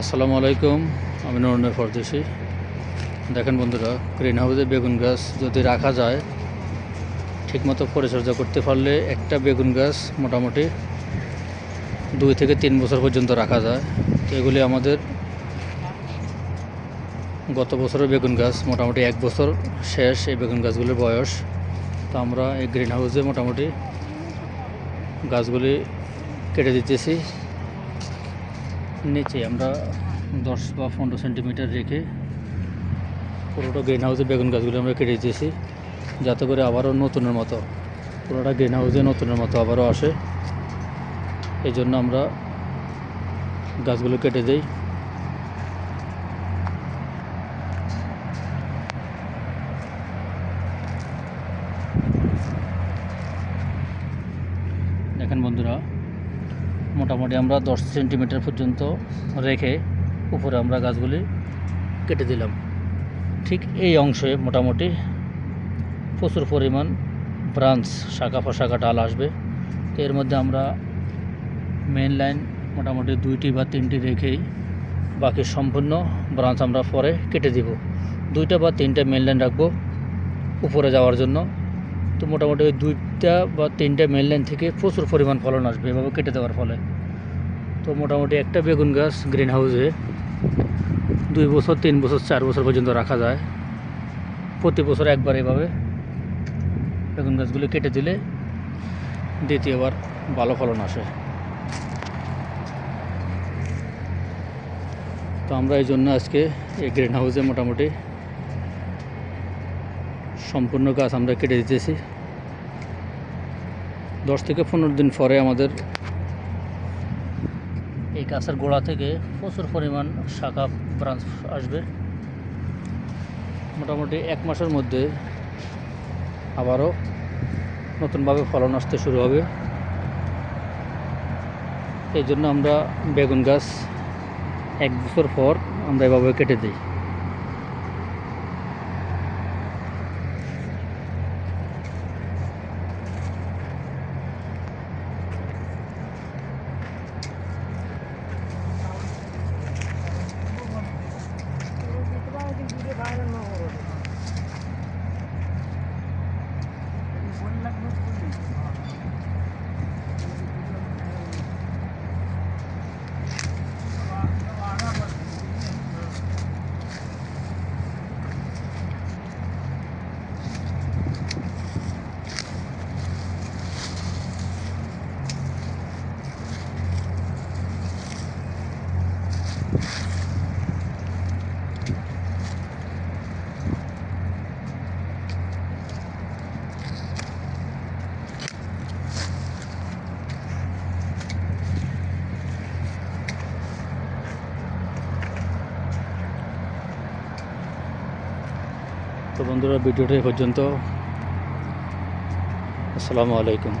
আসসালামু আলাইকুম, আমি নরনে ফরদেশি দেখেন বন্ধুরা গ্রিন হাউসে বেগুন গাছ যদি রাখা যায়, ঠিকমতো পরিচর্যা করতে পারলে একটা বেগুন গাছ মোটামুটি দুই থেকে তিন বছর পর্যন্ত রাখা যায়। তো এগুলি আমাদের গত বছরের বেগুন গাছ মোটামুটি এক বছর শেষ এই বেগুন গাছগুলির বয়স। তো আমরা এই গ্রিন হাউসে মোটামুটি গাছগুলি কেটে দিতেছি। নিচে, আমরা দশ বা পনেরো সেন্টিমিটার রেখে পুরোটা গ্রিন হাউসে বেগুন গাছগুলো আমরা কেটে দিয়েছি। যাতে করে আবারও নতুনের মতো, পুরোটা গ্রিন হাউসে নতুনের মতো আবারও আসে। এই জন্য আমরা গাছগুলো কেটে দেই। দেখেন বন্ধুরা মোটামুটি আমরা দশ সেন্টিমিটার পর্যন্ত রেখে উপরে আমরা গাছগুলি কেটে দিলাম। ঠিক এই অংশে মোটামুটি প্রচুর পরিমাণ ব্রাঞ্চ, শাখা ফাশাখা ডাল আসবে। এর মধ্যে আমরা মেন লাইন মোটামুটি দুইটি বা তিনটি রেখেই বাকি সম্পূর্ণ ব্রাঞ্চ আমরা পরে কেটে দিব। দুইটা বা তিনটা মেন লাইন রাখব উপরে যাওয়ার জন্য। তো মোটামুটি ওই দুইটা বা তিনটা মেন লাইন থেকে প্রচুর পরিমাণ ফলন আসবে এভাবে কেটে দেওয়ার ফলে। তো মোটামুটি একটা বেগুন গাছ গ্রিন হাউসে দুই বছর, তিন বছর, চার বছর পর্যন্ত রাখা যায়। প্রতি বছর একবার এভাবে বেগুন গাছগুলি কেটে দিলে দ্বিতীয়বার ভালো ফলন আসে। তো আমরা এই জন্য আজকে এই গ্রিন হাউসে মোটামুটি সম্পূর্ণ গাছ আমরা কেটে দিতেছি। দশ থেকে পনেরো দিন পরে আমাদের গাছের গোড়া থেকে প্রচুর পরিমাণ শাখা ব্রাঞ্চ আসবে। মোটামুটি এক মাসের মধ্যে আবারও নতুনভাবে ফলন আসতে শুরু হবে। এই জন্য আমরা বেগুন গাছ এক বছর পর আমরা এভাবে কেটে দিই। তো বন্ধুরা ভিডিওটা পর্যন্ত। আসসালামু আলাইকুম।